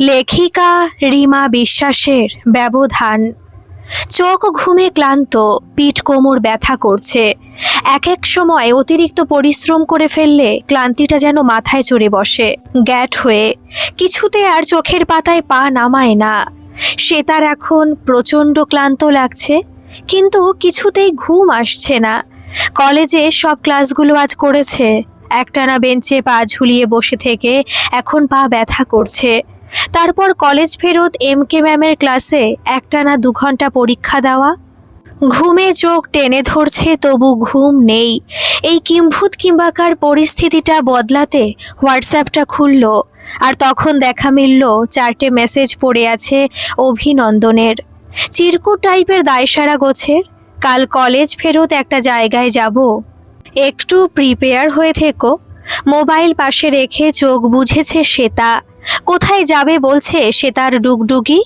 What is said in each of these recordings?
লেখিকা রিমা বিশ্বাসের ব্যবধান। চোখ ঘুমে ক্লান্ত, পিঠ কোমর ব্যথা করছে। এক এক সময় অতিরিক্ত পরিশ্রম করে ফেললে ক্লান্তিটা যেন মাথায় চড়ে বসে। গ্যাট হয়ে, কিছুতে আর চোখের পাতায় পা নামায় না। সে তার এখন প্রচণ্ড ক্লান্ত লাগছে, কিন্তু কিছুতেই ঘুম আসছে না। কলেজে সব ক্লাসগুলো আজ করেছে। একটানা বেঞ্চে পা ঝুলিয়ে বসে থেকে এখন পা ব্যথা করছে। তারপর কলেজ ফেরত এম কে ম্যামের ক্লাসে একটানা দু ঘণ্টা পরীক্ষা দেওয়া। ঘুমে চোখ টেনে ধরছে, তবু ঘুম নেই। এই কিম্ভূত কিংবাকার পরিস্থিতিটা বদলাতে হোয়াটসঅ্যাপটা খুলল আর তখন দেখা মিলল চারটে মেসেজ পড়ে আছে অভিনন্দনের। চিরকুট টাইপের দায়সারা গোছের, কাল কলেজ ফেরত একটা জায়গায় যাব। একটু প্রিপেয়ার হয়ে থেকো, মোবাইল পাশে রেখে চোখ বুঝেছে শ্বেতা। কোথায় যাবে বলছে সে তার ডুগডুগি?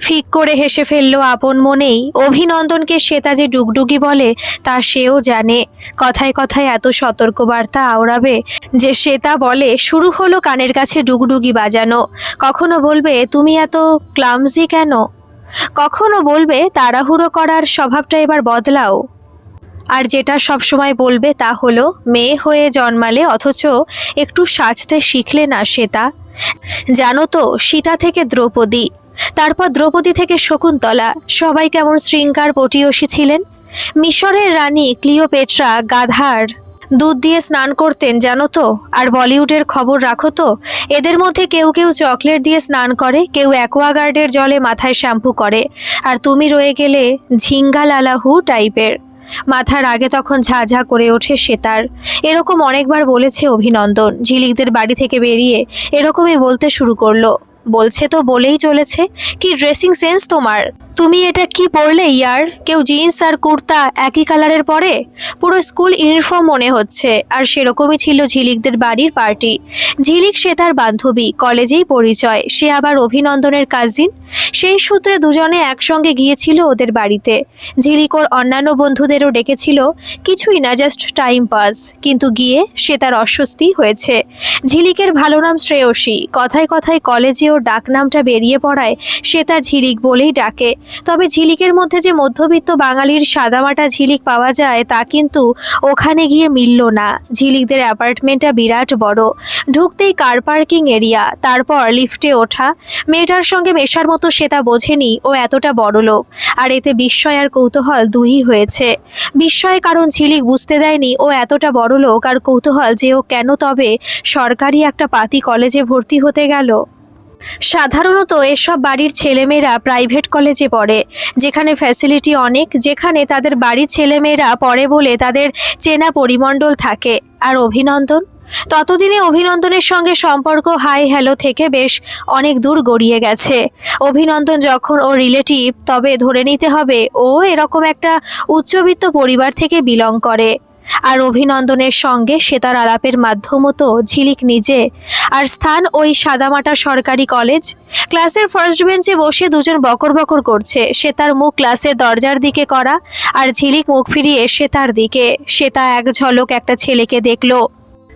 ফিক করে হেসে ফেলল আপন মনেই। অভিনন্দনকে শ্বেতা যে ডুগডুগি বলে, তা সেও জানে। কথায় কথায় এত সতর্কবার্তা আওড়াবে যে শ্বেতা বলে, শুরু হলো কানের কাছে ডুগডুগি বাজানো। কখনো বলবে, তুমি এত ক্লামজি কেন? কখনো বলবে, তাড়াহুড়ো করার স্বভাবটা এবার বদলাও। আর যেটা সবসময় বলবে তা হলো, মেয়ে হয়ে জন্মালে অথচ একটু সাজতে শিখলে না শ্বেতা জানো তো, সীতা থেকে দ্রৌপদী। তারপর দ্রৌপদী থেকে শকুন্তলা, সবাই কেমন শৃঙ্গার পটিয়সী ছিলেন? মিশরের রানী ক্লিওপেট্রা গাধার দুধ দিয়ে স্নান করতেন, জানো তো? আর বলিউডের খবর রাখো তো, এদের মধ্যে কেউ কেউ চকলেট দিয়ে স্নান করে, কেউ অ্যাকোয়াগার্ডের জলে মাথায় শ্যাম্পু করে। আর তুমি রয়ে গেলে ঝিঙ্গালালাহু টাইপের মাথার আগে তখন ঝাঝা করে ওঠে সেতার এরকম অনেকবার বলেছে অভিনন্দন। ঝিলিকদের বাড়ি থেকে বেরিয়ে এরকমই বলতে শুরু করল। বলছে তো বলেই চলেছে। কি ড্রেসিং সেন্স তোমার? তুমি এটা কি পরলে, ইয়ার? কেউ জিন্স আর কুর্তা একই কালারের পরে? পুরো স্কুল ইউনিফর্ম মনে হচ্ছে, আর সেরকমই ছিল ঝিলিকদের বাড়ির পার্টি। ঝিলিক সে তার বান্ধবী, কলেজেই পরিচয়, সে আবার অভিনন্দনের কাজিন সেই সূত্রে দুজনে একসঙ্গে গিয়েছিল ওদের বাড়িতে। ঝিলিক ওর অন্যান্য বন্ধুদেরও ডেকেছিল, কিছুই না জাস্ট টাইম পাস কিন্তু গিয়ে সে তার অস্বস্তি হয়েছে। ঝিলিকের ভালো নাম শ্রেয়সী। কথায় কথায় কলেজে ওর ডাকনামটা বেরিয়ে পড়ায়, সে তা ঝিলিক বলেই ডাকে। তবে ঝিলিকের মধ্যে যে মধ্যবিত্ত বাঙালির সাদামাটা ঝিলিক পাওয়া যায়, তা কিন্তু ওখানে গিয়ে মিলল না। ঝিলিকদের অ্যাপার্টমেন্টটা বিরাট বড়। ঢুকতেই কার পার্কিং এরিয়া তারপর লিফটে ওঠা। মেয়েটার সঙ্গে মেশার মতো সে তা বোঝেনি, ও এতটা বড় লোক। আর এতে বিস্ময় আর কৌতূহল দুই হয়েছে। বিস্ময় কারণ ঝিলিক বুঝতে দেয়নি, ও এতটা বড় লোক আর কৌতূহল যে ও কেন তবে সরকারি একটা পাতি কলেজে ভর্তি হতে গেল। সাধারণত এসব বাড়ির ছেলেমেয়েরা প্রাইভেট কলেজে পড়ে, যেখানে ফ্যাসিলিটি অনেক, যেখানে তাদের বাড়ির ছেলেমেয়েরা পড়ে বলে তাদের চেনা পরিমণ্ডল থাকে। আর অভিনন্দন? ততদিনে অভিনন্দনের সঙ্গে সম্পর্ক হাই হ্যালো থেকে বেশ অনেক দূর গড়িয়ে গেছে। অভিনন্দন যখন ও রিলেটিভ তবে ধরে নিতে হবে, ও এরকম একটা উচ্চবিত্ত পরিবার থেকে বিলং করে। আর অভিনন্দনের সঙ্গে সে তার আলাপের তো ঝিলিক নিজে। আর স্থান ওই সাদামাটা সরকারি কলেজ। ক্লাসের ফার্স্ট বেঞ্চে বসে দুজন বকর বকর করছে। সে তার মুখ ক্লাসের দরজার দিকে করা আর ঝিলিক মুখ ফিরিয়ে সে তার দিকে। সে তা এক ঝলক একটা ছেলেকে দেখল।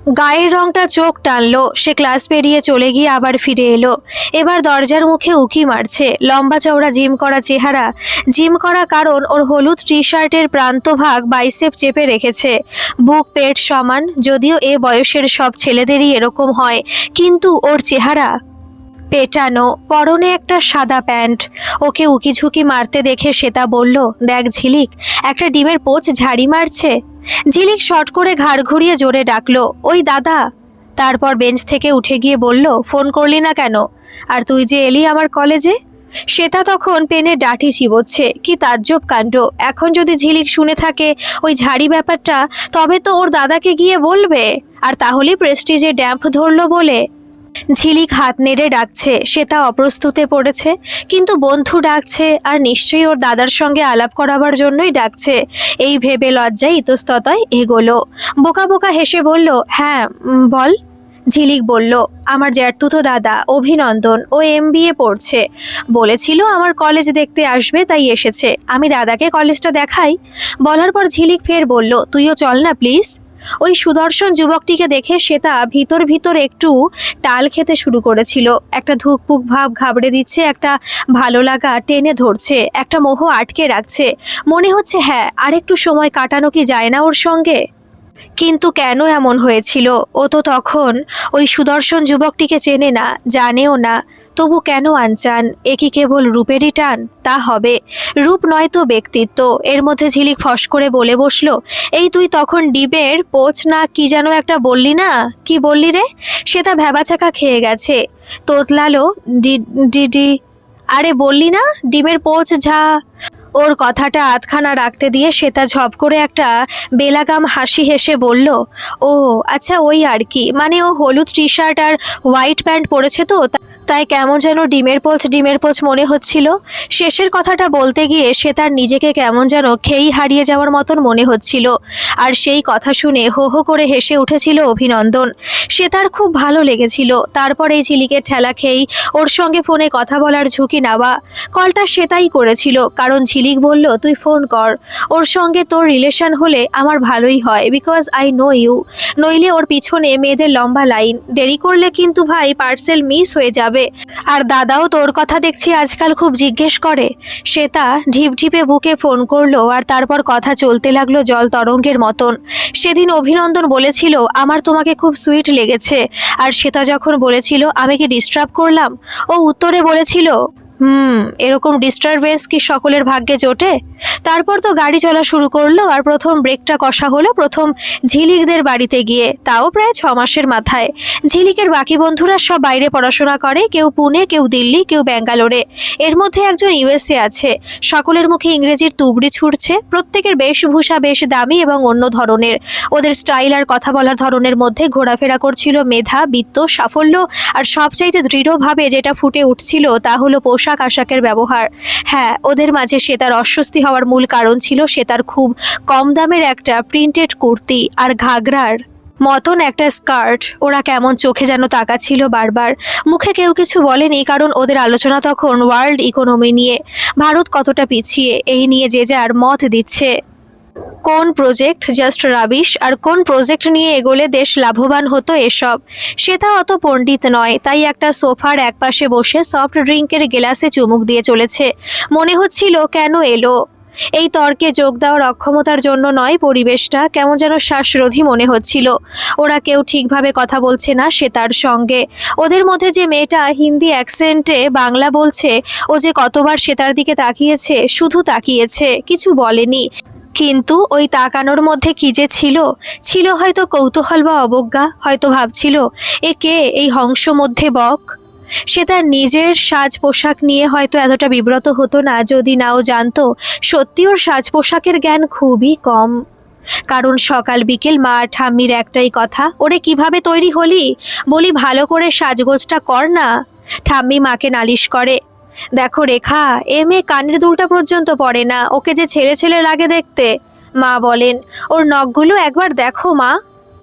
গায়ের রংটা চোখ টানলো। সে ক্লাস পেরিয়ে চলে গিয়ে আবার ফিরে এলো। এবার দরজার মুখে উকি মারছে। লম্বা চওড়া জিম করা চেহারা। জিম করা কারণ ওর হলুদ টি শার্টের প্রান্তভাগ বাইসেপ চেপে রেখেছে। বুক, পেট সমান, যদিও এ বয়সের সব ছেলেদেরই এরকম হয়। কিন্তু ওর চেহারা পেটানো, পরনে একটা সাদা প্যান্ট। ওকে উকিঝুঁকি মারতে দেখে শ্বেতা বলল, দেখ ঝিলিক, একটা ডিমের পোচ ঝাড়ি মারছে? ঝিলিক শট করে ঘাড় ঘুরিয়ে জোরে ডাকলো, ওই দাদা! তারপর বেঞ্চ থেকে উঠে গিয়ে বলল, ফোন করলি না কেন? আর তুই যে এলি আমার কলেজে? শ্বেতা তখন পেনে ডাঠি চিবোচ্ছে, কি তাজ্জব কাণ্ড! এখন যদি ঝিলিক শুনে থাকে ওই ঝাড়ি ব্যাপারটা, তবে তো ওর দাদাকে গিয়ে বলবে। আর তাহলেই প্রেস্টিজে ড্যাম্প ধরলো বলে। ঝিলিক হাত নেড়ে ডাকছে, সে তা অপ্রস্তুতে পড়েছে। কিন্তু বন্ধু ডাকছে, আর নিশ্চয়ই ওর দাদার সঙ্গে আলাপ করাবার জন্যই ডাকছে। এই ভেবে লজ্জায় ইতস্ততয় এগোলো। বোকা বোকা হেসে বলল হ্যাঁ বল। ঝিলিক বলল, আমার জ্যাঠতুতো দাদা, অভিনন্দন, ও এম পড়ছে। বলেছিল আমার কলেজ দেখতে আসবে, তাই এসেছে। আমি দাদাকে কলেজটা দেখাই। বলার পর ঝিলিক ফের বলল, তুইও চল না, প্লিজ। ওই সুদর্শন যুবকটিকে দেখে শ্বেতা ভিতর ভিতর একটু টাল খেতে শুরু করেছিল। একটা ধুকপুক ভাব ঘাবড়ে দিচ্ছে, একটা ভালো লাগা টেনে ধরছে, একটা মোহ আটকে রাখছে। মনে হচ্ছে হ্যাঁ আর একটু সময় কাটানো কি যায় না ওর সঙ্গে? কিন্তু কেন এমন হয়েছিল? ও তো তখন ওই সুদর্শন যুবকটিকে চেনে না, জানেও না। তবু কেন আনচান? এ কি কেবল রূপেরই টান? তা হবে। রূপ নয়তো ব্যক্তিত্ব। এর মধ্যে ঝিলিক ফস করে বলে বসল, এই তুই তখন ডিবের পোচ না কি যেন একটা বললি না? কি বললি রে? সেটা ভ্যাবাচাকা খেয়ে গেছে। তোতলালো ডি ডি ডি, আরে বললি না? ডিমের পোচ ঝা। ওর কথাটা আধখানা রাখতে দিয়ে শ্বেতা ঝপ করে একটা বেলাগাম হাসি হেসে বলল, ও আচ্ছা ওই আর কি। মানে ও হলুদ টি শার্ট আর হোয়াইট প্যান্ট পরেছে তো তা- তাই কেমন যেন ডিমের পোচ ডিমের পোচ মনে হচ্ছিল। শেষের কথাটা বলতে গিয়ে সে তার নিজেকে কেমন যেন খেই হারিয়ে যাওয়ার মতন মনে হচ্ছিল। আর সেই কথা শুনে হো হো করে হেসে উঠেছিল অভিনন্দন। সে তার খুব ভালো লেগেছিল। তারপর এই ঝিলিকের ঠেলা খেয়েই ওর সঙ্গে ফোনে কথা বলার ঝুঁকি নেওয়া। কলটা সে তাই করেছিল, কারণ ঝিলিক বলল, তুই ফোন কর। ওর সঙ্গে তোর রিলেশন হলে আমার ভালোই হয় বিকজ আই নো ইউ নইলে ওর পিছনে মেয়েদের লম্বা লাইন। দেরি করলে কিন্তু ভাই পার্সেল মিস হয়ে যাবে। আর দাদাও তোর কথা দেখছি আজকাল খুব জিজ্ঞেস করে। শ্বেতা ঢিপঢিপে বুকে ফোন করল আর তারপর কথা চলতে লাগল জল তরঙ্গের মতন। সেদিন অভিনন্দন বলেছিল, আমার তোমাকে খুব সুইট লেগেছে। আর শ্বেতা যখন বলেছিল, আমি কি ডিস্টার্ব করলাম? ও উত্তরে বলেছিল হুম, এরকম ডিস্টারবেন্স কি সকলের ভাগ্যে জোটে? তারপর তো গাড়ি চলা শুরু করল আর প্রথম ব্রেকটা কষা হলো প্রথম ঝিলিকদের বাড়িতে গিয়ে, তাও প্রায় ছ মাসের মাথায়। ঝিলিকের বাকি বন্ধুরা সব বাইরে পড়াশোনা করে, কেউ পুনে, কেউ দিল্লি, কেউ ব্যাঙ্গালোরে। এর মধ্যে একজন ইউএসএ আছে, সকলের মুখে ইংরেজির তুবড়ি ছুটছে প্রত্যেকের বেশভূষা বেশ দামি এবং অন্য ধরনের। ওদের স্টাইল আর কথা বলার ধরনের মধ্যে ঘোরাফেরা করছিল মেধা, বিত্ত, সাফল্য আর সবচাইতে দৃঢ়ভাবে যেটা ফুটে উঠছিল তা হলো পোশাক আশাকের ব্যবহার। হ্যাঁ ওদের মাঝে সে তার অস্বস্তি হওয়ার মূল কারণ ছিল সে তার খুব কম দামের একটা প্রিন্টেড কুর্তি আর ঘাগরার মতন একটা স্কার্ট ওরা কেমন চোখে যেন তাকাচ্ছিল বারবার। মুখে কেউ কিছু বলেনি, কারণ ওদের আলোচনা তখন ওয়ার্ল্ড ইকোনমি নিয়ে। ভারত কতটা পিছিয়ে, এই নিয়ে যে যার মত দিচ্ছে। কোন প্রজেক্ট জাস্ট রাবিশ আর কোন প্রজেক্ট নিয়ে এগোলে দেশ লাভবান হতো এসব? সেটা অত পণ্ডিত নয়, তাই একটা সোফার একপাশে বসে সফট ড্রিঙ্কের গ্লাসে চুমুক দিয়ে চলেছে। মনে হচ্ছিল কেন এলো? এই তর্কে যোগ দেওয়ার অক্ষমতার জন্য নয় পরিবেশটা, কেমন যেন শ্বাসরোধী মনে হচ্ছিল। ওরা কেউ ঠিকভাবে কথা বলছে না সে তার সঙ্গে। ওদের মধ্যে যে মেয়েটা হিন্দি অ্যাকসেন্টে বাংলা বলছে, ও যে কতবার সে তার দিকে তাকিয়েছে, শুধু তাকিয়েছে, কিছু বলেনি। কিন্তু ওই তাকানোর মধ্যে কি যে ছিল? ছিল হয়তো কৌতূহল বা অবজ্ঞা, হয়তো ভাবছিল, এ কে এই হংস মধ্যে বক? সে তার নিজের সাজ পোশাক নিয়ে হয়তো এতটা বিব্রত হতো না, যদি নাও জানতো, সত্যি ওর সাজ পোশাকের জ্ঞান খুবই কম। কারণ সকাল বিকেল মা ঠাম্মির একটাই কথা, ওরে কীভাবে তৈরি হলি? বলি ভালো করে সাজগোজটা কর না। ঠাম্মি মাকে নালিশ করে দেখো রেখা, এ মেয়ে কানের দুলটা পর্যন্ত পড়ে না, ওকে যে ছেলে ছেলে লাগে দেখতে। মা বলেন, ওর নখগুলো একবার দেখো মা।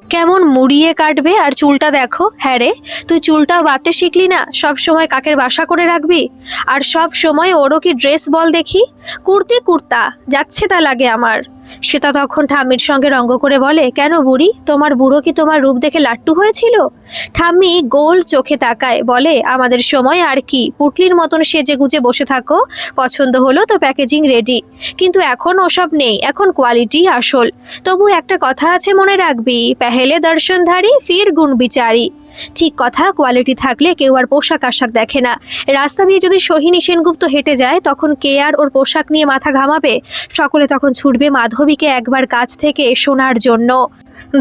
কেমন মুড়িয়ে কাটবে, আর চুলটা দেখো। হ্যাঁ রে, তুই চুলটাও বাঁধতে শিখলি না? সব সময় কাকের বাসা করে রাখবি? আর সব সময় ওরও কি ড্রেস বল দেখি? কুর্তি কুর্তা, যাচ্ছে তা লাগে আমার। সেটা তখন ঠাম্মির সঙ্গে রঙ্গ করে বলে, কেন বুড়ি? তোমার বুড়ো কি তোমার রূপ দেখে লাট্টু হয়েছিল? ঠাম্মি গোল চোখে তাকায়, বলে, আমাদের সময় আর কি? পুটলির মতন সেজে গুজে বসে থাকো, পছন্দ হলো তো প্যাকেজিং রেডি। কিন্তু এখন ওসব নেই, এখন কোয়ালিটি আসল। তবু একটা কথা আছে মনে রাখবি, পেহেলে দর্শনধারী, ফির গুণ বিচারি। ঠিক কথা কোয়ালিটি থাকলে কেউ আর পোশাক আশাক দেখে না। রাস্তা দিয়ে যদি সোহিনী সেনগুপ্ত হেঁটে যায়, তখন কে আর ওর পোশাক নিয়ে মাথা ঘামাবে? সকলে তখন ছুটবে মাধবীকে একবার কাছ থেকে শোনার জন্য।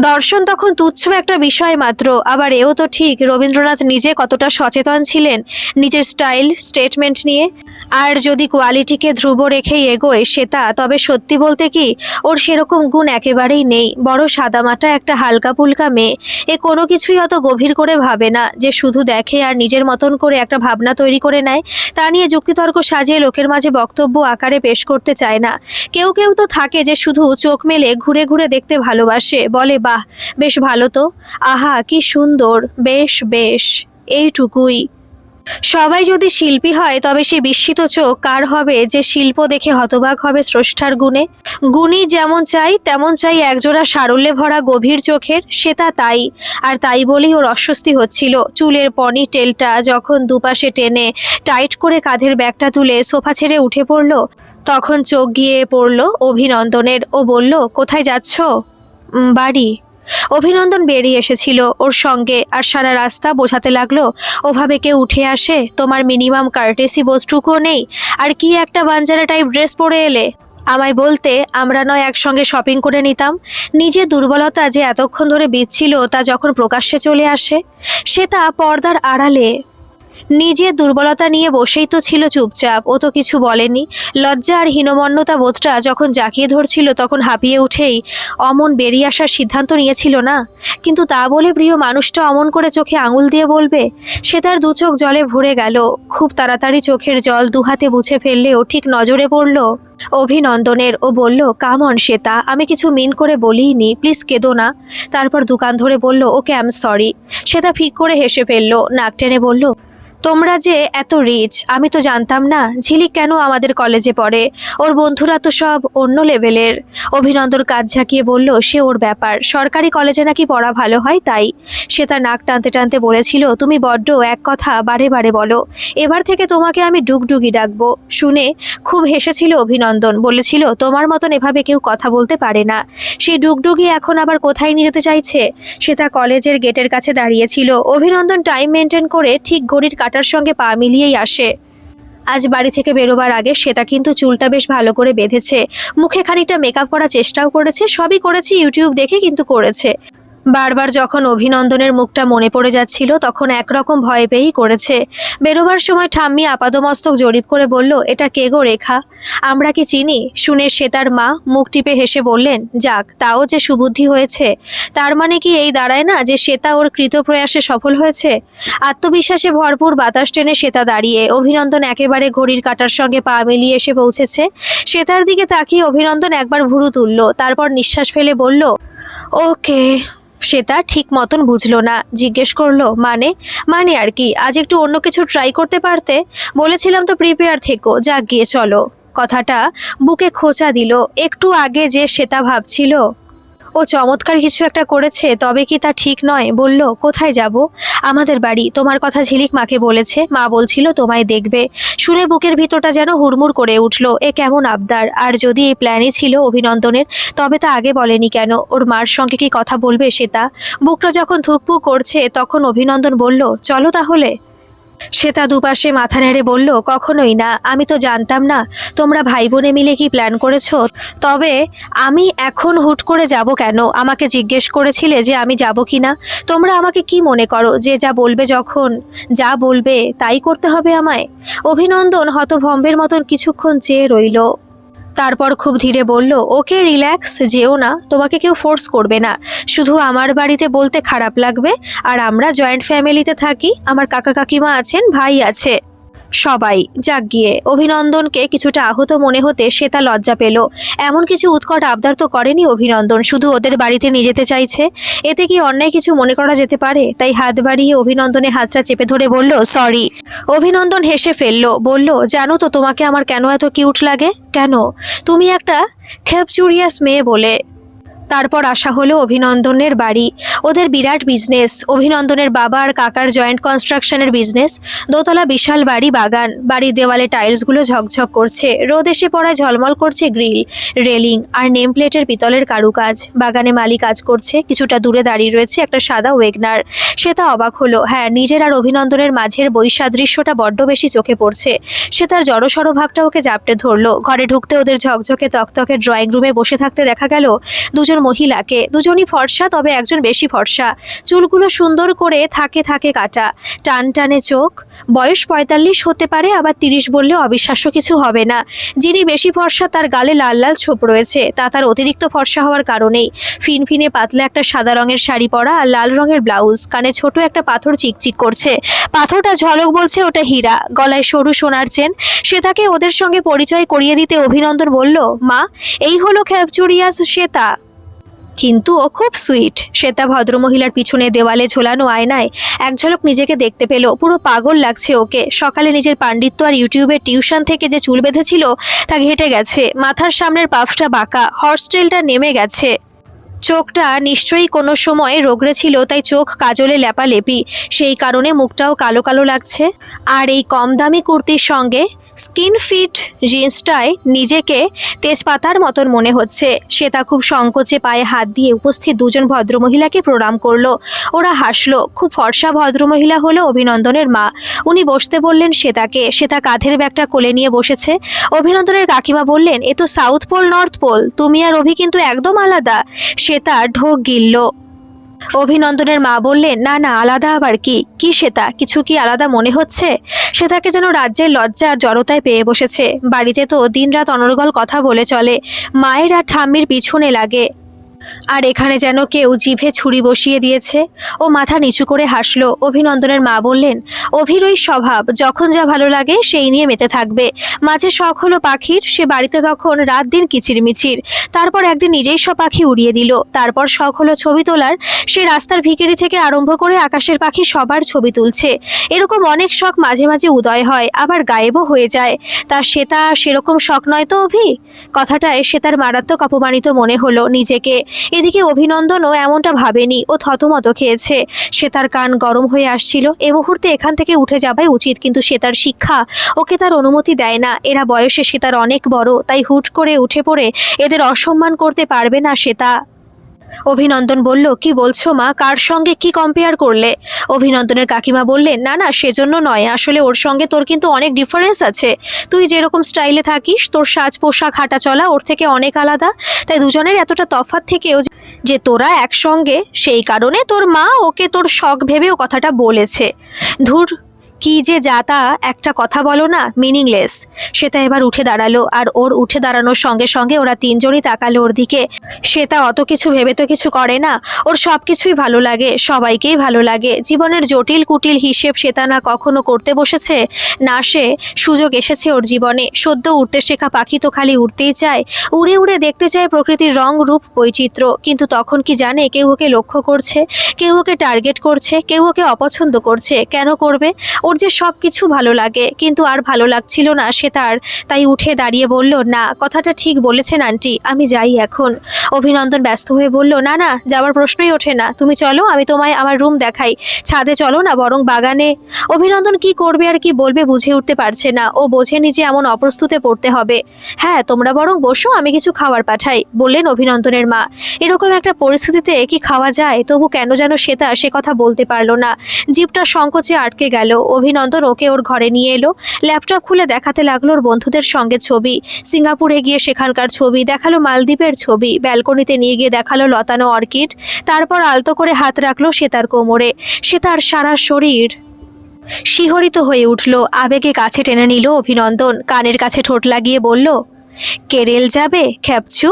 দর্শন তখন তুচ্ছ একটা বিষয় মাত্র, আবার এও তো ঠিক, রবীন্দ্রনাথ নিজে কতটা সচেতন ছিলেন? নিজের স্টাইল স্টেটমেন্ট নিয়ে? আর যদি কোয়ালিটিকে ধ্রুব রেখেই এগোয় সেটা, তবে সত্যি বলতে কি, ওর সেরকম গুণ একেবারেই নেই। বড় সাদামাটা একটা হালকা পুলকা মেয়ে। এ কোনো কিছুই অত গভীর করে ভাবে না যে শুধু দেখে আর নিজের মতন করে একটা ভাবনা তৈরি করে নেয়। তা নিয়ে যুক্তিতর্ক সাজিয়ে লোকের মাঝে বক্তব্য আকারে পেশ করতে চায় না। কেউ কেউ তো থাকে যে শুধু চোখ মেলে ঘুরে ঘুরে দেখতে ভালোবাসে। বলে, বাহ, বেশ ভালো তো। আহা, কি সুন্দর। বেশ বেশ। এইটুকুই। সবাই যদি শিল্পী হয়, তবে সে বিস্মিত চোখ। কার হবে যে শিল্প দেখে হতবাক হবে স্রষ্টার গুণে? গুণী যেমন চাই, তেমন চাই একজোড়া সারল্যে ভরা গভীর চোখের। সে তা তাই, আর তাই বলেই ওর অস্বস্তি হচ্ছিল। চুলের পনি টেলটা যখন দুপাশে টেনে টাইট করে কাঁধের ব্যাগটা তুলে সোফা ছেড়ে উঠে পড়ল, তখন চোখ গিয়ে পড়ল অভিনন্দনের। ও বলল, কোথায় যাচ্ছ? বাড়ি। অভিনন্দন বেরিয়ে এসেছিল ওর সঙ্গে আর সারা রাস্তা বোঝাতে লাগল, ওভাবে কেউ উঠে আসে? তোমার মিনিমাম কার্টেসি বোধটুকুও নেই? আর কি একটা বাঞ্জারা টাইপ ড্রেস পরে এলে? আমায় বলতে, আমরা নয়, একসঙ্গে শপিং করে নিতাম। নিজের দুর্বলতা যে এতক্ষণ ধরে বিচ্ছিল তা যখন প্রকাশ্যে চলে আসে সে তা পর্দার আড়ালে নিজের দুর্বলতা নিয়ে বসেই তো ছিল চুপচাপ, ও তো কিছু বলেনি। লজ্জা আর হীনমন্যতা বোধটা যখন জাঁকিয়ে ধরছিল, তখন হাঁপিয়ে উঠেই অমন বেরিয়ে আসার সিদ্ধান্ত নিয়েছিল না? কিন্তু তা বলে প্রিয় মানুষটা অমন করে চোখে আঙুল দিয়ে বলবে, সে তার দু চোখ জলে ভরে গেল। খুব তাড়াতাড়ি চোখের জল দুহাতে মুছে ফেললেও ঠিক নজরে পড়ল। অভিনন্দনের, ও বলল, কামন শ্বেতা আমি কিছু মিন করে বলিনি, প্লিজ কেঁদো না। তারপর দোকান ধরে বলল, okay, I am sorry. Shweta ফিক করে হেসে ফেলল, নাক টেনে বলল তোমরা যে এত রিচ আমি তো জানতাম না ঝিলিক কেন আমাদের কলেজে পড়ে। ওর বন্ধুরা তো সব অন্য লেভেলের অভিনন্দন কাজ ঝাঁকিয়ে বলল, সে ওর ব্যাপার। সরকারি কলেজে নাকি পড়া ভালো হয় তাই? সে তার নাক টানতে টানতে বলেছিল, তুমি বড্ড এক কথা বারে বারে বলো। এবার থেকে তোমাকে আমি ডুগডুগি ডাকবো। শুনে খুব হেসেছিল অভিনন্দন। বলেছিল, তোমার মতন এভাবে কেউ কথা বলতে পারে না। সেই ডুগডুগি এখন আবার কোথায় নিয়ে যেতে চাইছে? সে তা কলেজের গেটের কাছে দাঁড়িয়েছিল। অভিনন্দন টাইম মেনটেন করে ঠিক ঘড়ির কাটার সঙ্গে পা মিলিয়েই আসে। আজ বাড়ি থেকে বেরোবার আগে শ্বেতা কিন্তু চুলটা বেশ ভালো করে বেঁধেছে। মুখে খানিকটা মেকআপ করার চেষ্টাও করেছে, সবই করেছে ইউটিউব দেখে কিন্তু করেছে। বারবার যখন অভিনন্দনের মুখটা মনে পড়ে যাচ্ছিল, তখন একরকম ভয় পেয়েই করেছে। বেরোবার সময় ঠাম্মি আপাদমস্তক জরিপ করে বলল, এটা কে গো রেখা? আমরা কি চিনি? শুনে সে তার মা মুখ টিপে হেসে বললেন, যাক, তাও যে সুবুদ্ধি হয়েছে, তার মানে কি এই দাঁড়ায় না যে শ্বেতা ওর কৃত প্রয়াসে সফল হয়েছে? আত্মবিশ্বাসে ভরপুর বাতাস টেনে শ্বেতা দাঁড়িয়ে, অভিনন্দন একেবারে ঘড়ির কাটার সঙ্গে পা মিলিয়ে এসে পৌঁছেছে। শ্বেতার দিকে তাকিয়ে অভিনন্দন একবার ভুরু তুলল, তারপর নিঃশ্বাস ফেলে বলল, ওকে শ্বেতা ঠিক মতন বুঝল না। জিজ্ঞেস করল মানে? মানে আর কি? আজ একটু অন্য কিছু ট্রাই করতে পারতে? বলেছিলাম তো প্রিপেয়ার থেকো যা গিয়ে চলো। কথাটা বুকে খোঁচা দিল। একটু আগে যে শ্বেতা ভাবছিল ও চমৎকার কিছু একটা করেছে, তবে কি তা ঠিক নয়? বলল, কোথায় যাব? আমাদের বাড়ি। তোমার কথা ঝিলিক মাকে বলেছে। মা বলছিল, তোমায় দেখবে। শুনে বুকের ভিতরটা যেন হুড়মুড় করে উঠল। এ কেমন আবদার। আর যদি এই প্ল্যানই ছিল অভিনন্দনের, তবে তা আগে বলেনি কেন? ওর মার সঙ্গে কি কথা বলবে সেটা বুকটা যখন ধুকপুক করছে, তখন অভিনন্দন বলল, চলো তাহলে। শ্বেতা দুপাশে মাথা নেড়ে বলল, কখনোই না, আমি তো জানতাম না, তোমরা ভাই বোনে মিলে কি প্ল্যান করেছ? তবে আমি এখন হুট করে যাব কেন? আমাকে জিজ্ঞেস করেছিলে যে আমি যাব কি না তোমরা আমাকে কি মনে করো? যে যা বলবে যখন যা বলবে তাই করতে হবে আমায়? অভিনন্দন হতভম্বের মতন কিছুক্ষণ চেয়ে রইল। তারপর খুব ধীরে বলল, ওকে, রিল্যাক্স, যেও না, তোমাকে কেউ ফোর্স করবে না। শুধু আমার বাড়িতে বলতে খারাপ লাগবে, আর আমরা জয়েন্ট ফ্যামিলিতে থাকি, আমার কাকা কাকিমা আছেন, ভাই আছে। সবাই। যাক গিয়ে, অভিনন্দনকে কিছুটা আহত মনে হতে সে তা লজ্জা পেল। এমন কিছু উৎকট আবদার তো করেনি অভিনন্দন, শুধু ওদের বাড়িতে নিয়ে যেতে চাইছে। এতে কি অন্যায় কিছু মনে করা যেতে পারে? তাই হাত বাড়িয়ে অভিনন্দনে হাতটা চেপে ধরে বলল, সরি। অভিনন্দন হেসে ফেলল, বলল, জানো তো তোমাকে আমার কেন এত কিউট লাগে? কেন? তুমি একটা খেপচুরিয়াস মেয়ে বলে তারপর আসা হলো অভিনন্দনের বাড়ি। ওদের বিরাট বিজনেস অভিনন্দনের বাবা আর কাকার জয়েন্ট কনস্ট্রাকশনের বিজনেস দোতলা বিশাল বাড়ি বাগান, বাড়ির দেওয়ালে টাইলসগুলো ঝকঝক করছে। রোদ এসে পড়ায় ঝলমল করছে গ্রিল রেলিং আর নেম প্লেটের পিতলের কারুকাজ। বাগানে মালি কাজ করছে, কিছুটা দূরে দাঁড়িয়ে রয়েছে একটা সাদা ওয়েগনার সে তা অবাক হলো। হ্যাঁ নিজের আর অভিনন্দনের মাঝের বৈসাদৃশ্যটা বড্ড বেশি চোখে পড়ছে। সে তার জড়সড় ভাবটা ওকে জাপটে ধরলো। ঘরে ঢুকতে ওদের ঝকঝকে তকতকে ড্রয়িং রুমে বসে থাকতে দেখা গেল, দুজন মহিলাকে। দুজনই ফর্সা, তবে একজন বেশি ফর্সা। চুলগুলো সুন্দর করে থাকে থাকে কাটা। টান টানে চোখ। বয়স পঁয়তাল্লিশ হতে পারে, আবার তিরিশ বললে অবিশ্বাস্য কিছু হবে না। যিনি বেশি ফর্সা, তার গালে লাল লাল ছোপ রয়েছে। তা তার অতিরিক্ত ফর্সা হওয়ার কারণেই। ফিনফিনে পাতলা একটা সাদা রঙের শাড়ি পরা আর লাল রঙের ব্লাউজ। কানে ছোট একটা পাথর চিকচিক করছে। পাথরটা ঝলক বলছে ওটা হীরা। গলায় সরু সোনার চেন। সে তাকে ওদের সঙ্গে পরিচয় করিয়ে দিতে অভিনন্দন বলল, মা, এই হলো খ্যাপচুরিয়াস শ্বেতা কিন্তু ও খুব সুইট শ্বেতা ভদ্রমহিলার পিছনে দেওয়ালে ঝোলানো আয়নায় এক ঝলক নিজেকে দেখতে পেল। পুরো পাগল লাগছে ওকে। সকালে নিজের পাণ্ডিত্য আর ইউটিউবের টিউশন থেকে যে চুল বেঁধেছিল, তা ঘেটে গেছে। মাথার সামনের পাফটা বাঁকা। হর্সটেলটা নেমে গেছে। চোখটা নিশ্চয়ই কোনো সময় রোগড়ে ছিল, তাই চোখ কাজলে লেপালেপি। সেই কারণে মুখটাও কালো কালো লাগছে। আর এই কম দামি কুর্তির সঙ্গে স্কিন ফিট জিন্সটায় নিজেকে তেজপাতার মতন মনে হচ্ছে। সে তা খুব সংকোচে পায়ে হাত দিয়ে উপস্থিত দুজন ভদ্রমহিলাকে প্রণাম করল। ওরা হাসলো, খুব ফর্সা ভদ্রমহিলা হলো অভিনন্দনের মা। উনি বসতে বললেন শ্বেতাকে শ্বেতা কাঁধের ব্যাগটা কোলে নিয়ে বসেছে। অভিনন্দনের কাকিমা বললেন, এ তো সাউথ পোল, নর্থ পোল। তুমি আর অভি কিন্তু একদম আলাদা। শ্বেতা ঢোক গিলল। অভিনন্দনের মা বললেন, না না, আলাদা আবার কি? কি শ্বেতা কিছু কি আলাদা মনে হচ্ছে? শ্বেতাকে যেন রাজ্যের লজ্জার জড়তায় পেয়ে বসেছে। বাড়িতে তো দিনরাত অনর্গল কথা বলে চলে। মায়ের আর ঠাম্মির পিছনে লাগে। আর এখানে যেন কেউ জিভে ছুরি বসিয়ে দিয়েছে। ও মাথা নিচু করে হাসলো। অভিনন্দনের মা বললেন, অভির ওই স্বভাব, যখন যা ভালো লাগে সেই নিয়ে মেতে থাকবে। মাঝে শখ হলো পাখির, সে বাড়িতে তখন রাত দিন কিচিরমিচির। তারপর একদিন নিজেই সব পাখি উড়িয়ে দিল। তারপর শখ হলো ছবি তোলার। সে রাস্তার ভিকেরি থেকে আরম্ভ করে আকাশের পাখি সবার ছবি তুলছে। এরকম অনেক শখ মাঝে মাঝে উদয় হয়, আবার গায়েবও হয়ে যায়। তা সেটা সেরকম শখ নয় তো অভি? কথাটায় সে তার মারাত্মক অপমানিত মনে হলো নিজেকে। এদিকে অভিনন্দনও এমনটা ভাবেনি ও থতমত খেয়েছে। সে তার কান গরম হয়ে আসছিল। এ মুহূর্তে এখান থেকে উঠে যাবাই উচিত, কিন্তু সে তার শিক্ষা, ওকে তার অনুমতি দেয় না। এরা বয়সে সে তার অনেক বড়, তাই হুট করে উঠে পড়ে এদের অসম্মান করতে পারবে না সে তা। অভিনন্দন বলল, কি বলছো মা? কার সঙ্গে কি কম্পেয়ার করলে? অভিনন্দনের কাকিমা বললেন, না না, সেজন্য নয়। আসলে ওর সঙ্গে তোর কিন্তু অনেক ডিফারেন্স আছে। তুই যেরকম স্টাইলে থাকিস, তোর সাজ পোশাক, হাঁটা চলা ওর থেকে অনেক আলাদা। তাই দুজনের এতটা তফাৎ থেকেও যে তোরা একসঙ্গে, সেই কারণে তোর মা ওকে তোর শখ ভেবেও কথাটা বলেছে। ধুর কি যে যাতা একটা কথা বলো না মিনিংলেস সেটা এবার উঠে দাঁড়াল, আর ওর উঠে দাঁড়ানোর সঙ্গে সঙ্গে ওরা তিনজনই তাকালো ওর দিকে। শ্বেতা অত কিছু ভেবে তো কিছু করে না। ওর সব কিছুই ভালো লাগে, সবাইকেই ভালো লাগে। জীবনের জটিল কুটিল হিসেব শ্বেতা না কখনো করতে বসেছে। না সে সুযোগ এসেছে ওর জীবনে। সদ্য উঠতে শেখা পাখি তো খালি উড়তেই চায়। উড়ে উড়ে দেখতে চায় প্রকৃতির রং, রূপ, বৈচিত্র্য। কিন্তু তখন কি জানে কেউ ওকে লক্ষ্য করছে, কেউ ওকে টার্গেট করছে, কেউ ওকে অপছন্দ করছে। কেন করবে? ওর যে সব কিছু ভালো লাগে, কিন্তু আর ভালো লাগছিল না সে তার। তাই উঠে দাঁড়িয়ে বলল, না, কথাটা ঠিক বলেছেন আন্টি, আমি যাই এখন। অভিনন্দন ব্যস্ত হয়ে বলল, না না, যাওয়ার প্রশ্নই ওঠে না। তুমি চলো, আমি তোমায় আমার রুম দেখাই। ছাদে চলো না, বরং বাগানে। অভিনন্দন কি করবে আর কি বলবে বুঝে উঠতে পারছে না। ও বোঝেনি যে এমন অপ্রস্তুতে পড়তে হবে। হ্যাঁ তোমরা বরং বসো, আমি কিছু খাবার পাঠাই, বললেন অভিনন্দনের মা। এরকম একটা পরিস্থিতিতে কি খাওয়া যায়? তবু কেন যেন শ্বেতা সে কথা বলতে পারল না। জিপটা সংকোচে আটকে গেল। অভিনন্দন। ওকে ওর ঘরে নিয়ে এলো। ল্যাপটপ খুলে দেখাতে লাগল ওর বন্ধুদের সঙ্গে ছবি। সিঙ্গাপুরে গিয়ে সেখানকার ছবি, দেখাল মালদ্বীপের ছবি। ব্যালকনিতে নিয়ে গিয়ে দেখাল লতানো অর্কিড। তারপর আলতো করে হাত রাখল সে তার কোমরে। সে তার সারা শরীর শিহরিত হয়ে উঠল। আবেগে কাছে টেনে নিল অভিনন্দন। কানের কাছে ঠোঁট লাগিয়ে বলল, কেরেল যাবে খ্যাপচু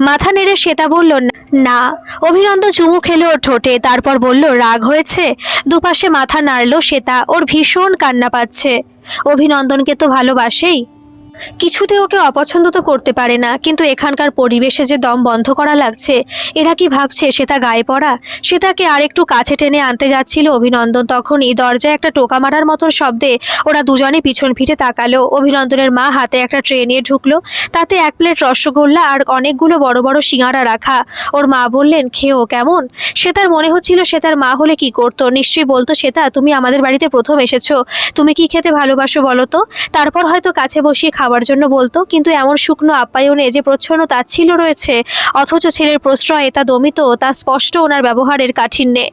মাথা নেড়ে শ্বেতা বলল, না। অভিনন্দন চুমু খেলে ওর ঠোঁটে। তারপর বলল, রাগ হয়েছে? দুপাশে মাথা নাড়ল শ্বেতা। ওর ভীষণ কান্না পাচ্ছে। অভিনন্দনকে তো ভালোবাসেই। কিছুতে ওকে অপছন্দ তো করতে পারে না, কিন্তু এখানকার পরিবেশে যে দম বন্ধ করা লাগছে, এরা কি ভাবছে সেটা গায়ে পড়া? সেটাকে আরেকটু কাছে টেনে আনতে যাচ্ছিল অভিনন্দন, তখনই দরজায় একটা টোকা মারার মতন শব্দে ওরা দুজনে পিছন ফিরে তাকালো। অভিনন্দনের মা হাতে একটা ট্রে নিয়ে ঢুকলো, তাতে এক প্লেট রসগোল্লা আর অনেকগুলো বড় বড় সিঙাড়া রাখা। ওর মা বললেন খেয়েও কেমন? সে তার মনে হচ্ছিল, সে তার মা হলে কি করতো? নিশ্চয়ই বলতো সেটা তুমি আমাদের বাড়িতে প্রথম এসেছ, তুমি কি খেতে ভালোবাসো বলো তো? তারপর হয়তো কাছে বসিয়ে খাবার জন্য বলতো, কিন্তু এমন শুকনো আপ্যায়নে যে প্রচ্ছন্ন তাচ্ছিল্য রয়েছে, অথচ ছেলের প্রশ্রয়ে তা দমিত তা স্পষ্ট ওনার ব্যবহারের কাঠিন্যে।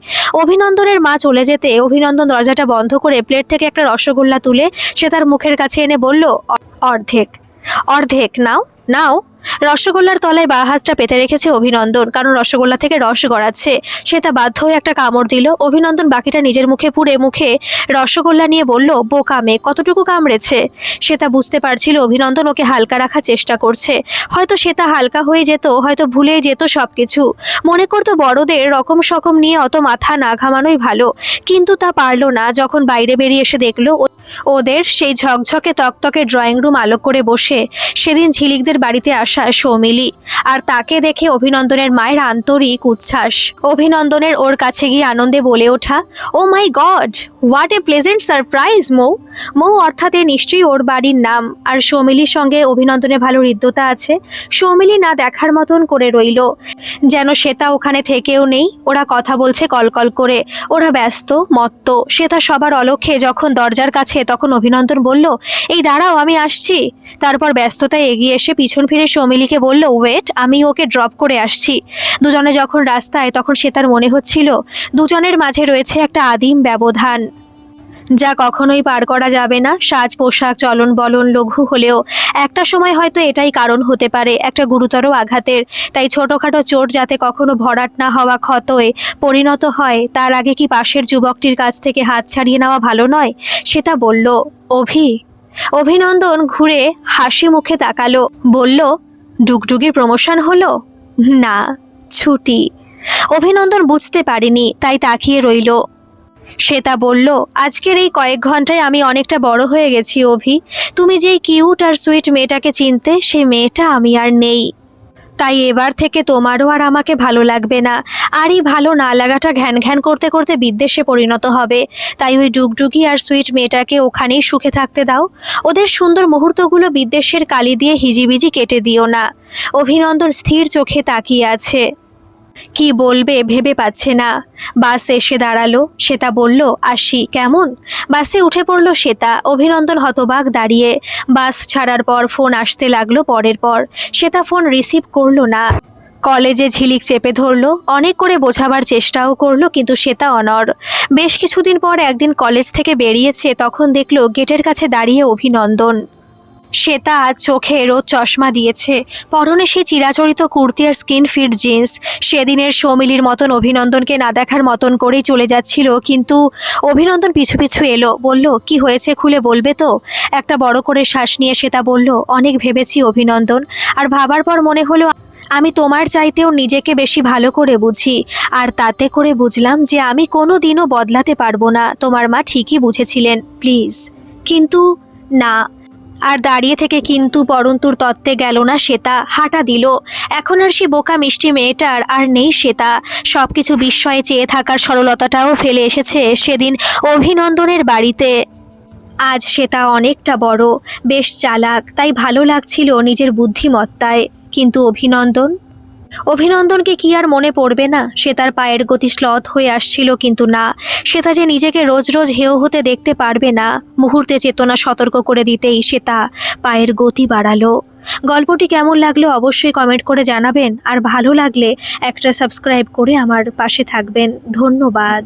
অভিনন্দনের মা চলে যেতে অভিনন্দন দরজাটা বন্ধ করে প্লেট থেকে একটা রসগোল্লা তুলে সে তার মুখের কাছে এনে বলল অর্ধেক অর্ধেক, নাও নাও। রসগোল্লার তলায় বা হাতটা পেতে রেখেছে অভিনন্দন, কারণ রসগোল্লা থেকে রস গড়াচ্ছে। সে তা বাধ্য হয়ে একটা কামড় দিল। অভিনন্দন বাকিটা নিজের মুখে পুড়ে মুখে রসগোল্লা নিয়ে বলল, বোকা মেয়ে, কতটুকু কামড়েছে? সে তা বুঝতে পারছিল, অভিনন্দন ওকে হালকা রাখার চেষ্টা করছে। হয়তো সে তা হালকা হয়ে যেত, হয়তো ভুলে যেত সব কিছু মনে করতো বড়দের রকম সকম নিয়ে অত মাথা না ঘামানোই ভালো, কিন্তু তা পারল না। যখন বাইরে বেরিয়ে এসে দেখল, ওদের সেই ঝকঝকে তকতকে ড্রয়িং রুম আলোক করে বসে। সেদিন ঝিলিকদের বাড়িতে আসা বসা সৌমিলি। আর তাকে দেখে অভিনন্দনের মায়ের আন্তরিক উচ্ছ্বাস। অভিনন্দনের ওর কাছে গিয়ে আনন্দে বলে ওঠা, ও my god, what a pleasant surprise, Mou. Mou অর্থাৎ এ নিশ্চয়ই ওর বাড়ির নাম। আর সৌমিলির সঙ্গে অভিনন্দনের ভালো হৃদ্যতা আছে। সৌমিলি না দেখার মতন করে রইল। যেন শ্বেতা ওখানে থেকেও নেই। ওরা কথা বলছে কলকল করে। ওরা ব্যস্ত, মত্ত। শ্বেতা সবার অলক্ষে যখন দরজার কাছে, তখন অভিনন্দন বলল, এই দাঁড়াও, আমি আসছি। তারপর ব্যস্ততায় এগিয়ে এসে পিছন ফিরে সৌমিলিকে বলল, ওয়েট, আমি ওকে ড্রপ করে আসছি। দুজনে যখন রাস্তায়, তখন সে তার মনে হচ্ছিল, দুজনের মাঝে রয়েছে একটা আদিম ব্যবধান, যা কখনোই পার করা যাবে না। সাজ, পোশাক, চলন বলন, লঘু হলেও একটা সময় হয়তো এটাই কারণ হতে পারে, একটা গুরুতর আঘাতের। তাই ছোটোখাটো চোট যাতে কখনো ভরাট না হওয়া ক্ষতয়ে পরিণত হয়, তার আগে কি পাশের যুবকটির কাছ থেকে হাত ছাড়িয়ে নেওয়া ভালো নয়? সেটা বলল, অভি। অভিনন্দন ঘুরে হাসি মুখে তাকালো, বলল ডুগডুগির প্রমোশন হলো? না, ছুটি। অভিনন্দন বুঝতে পারিনি, তাই তাকিয়ে রইল। শ্বেতা বলল, আজকের এই কয়েক ঘন্টায় আমি অনেকটা বড় হয়ে গেছি, অভি। তুমি যেই কিউট আর সুইট মেয়েটাকে চিনতে সেই মেয়েটা আমি আর নেই। তাই এবার থেকে তোমারও আর আমাকে ভালো লাগবে না। আর এই ভালো না লাগাটা ঘ্যান ঘ্যান করতে করতে বিদ্বেষে পরিণত হবে। তাই ওই ডুগডুগি আর সুইট মেয়েটাকে ওখানেই সুখে থাকতে দাও। ওদের সুন্দর মুহূর্তগুলো বিদ্বেষের কালি দিয়ে হিজিবিজি কেটে দিও না। অভিনন্দন স্থির চোখে তাকিয়ে আছে। কি বলবে ভেবে পাচ্ছে না। বাস এসে দাঁড়াল, শ্বেতা বলল আসি কেমন? বাসে উঠে পড়ল শ্বেতা, অভিনন্দন হতবাক দাঁড়িয়ে। বাস ছাড়ার পর ফোন আসতে লাগল পরের পর। শ্বেতা ফোন রিসিভ করল না। কলেজে ঝিলিক চেপে ধরলো, অনেক করে বোঝাবার চেষ্টাও করল, কিন্তু শ্বেতা অনর বেশ কিছুদিন পর একদিন কলেজ থেকে বেরিয়েছে, তখন দেখল গেটের কাছে দাঁড়িয়ে অভিনন্দন। শ্বেতা আজ চোখে রোদ চশমা দিয়েছে। পরনে সে চিরাচরিত কুর্তি আর স্কিন ফিট জিন্স। সেদিনের সৌমিলির মতন অভিনন্দনকে না দেখার মতন করেই চলে যাচ্ছিল, কিন্তু অভিনন্দন পিছু পিছু এলো, বলল, কি হয়েছে খুলে বলবে তো? একটা বড় করে শ্বাস নিয়ে শ্বেতা বলল, অনেক ভেবেছি অভিনন্দন, আর ভাবার পর মনে হলো আমি তোমার চাইতেও নিজেকে বেশি ভালো করে বুঝি, আর তাতে করে বুঝলাম যে আমি কোনো দিনও বদলাতে পারব না। তোমার মা ঠিকই বুঝেছিলেন, প্লিজ। কিন্তু না আর দাঁড়িয়ে থেকে কিন্তু পরন্তুর তত্ত্বে গেল না শ্বেতা, হাঁটা দিল। এখন আর সে বোকা মিষ্টি মেয়েটার আর নেই শ্বেতা। সব কিছু বিস্ময়ে চেয়ে থাকার সরলতাটাও ফেলে এসেছে সেদিন অভিনন্দনের বাড়িতে। আজ শ্বেতা অনেকটা বড়, বেশ চালাক, তাই ভালো লাগছিল নিজের বুদ্ধিমত্তায়। কিন্তু অভিনন্দন? অভিনন্দনকে কি আর মনে পড়বে না? সে তার পায়ের গতি শ্লথ হয়ে আসছিল কিন্তু না। সে তা যে নিজেকে রোজ রোজ হেও হতে দেখতে পারবে না, মুহূর্তে চেতনা সতর্ক করে দিতেই সে তা পায়ের গতি বাড়ালো। গল্পটি কেমন লাগল অবশ্যই কমেন্ট করে জানাবেন, আর ভালো লাগলে একটা সাবস্ক্রাইব করে আমার পাশে থাকবেন। ধন্যবাদ।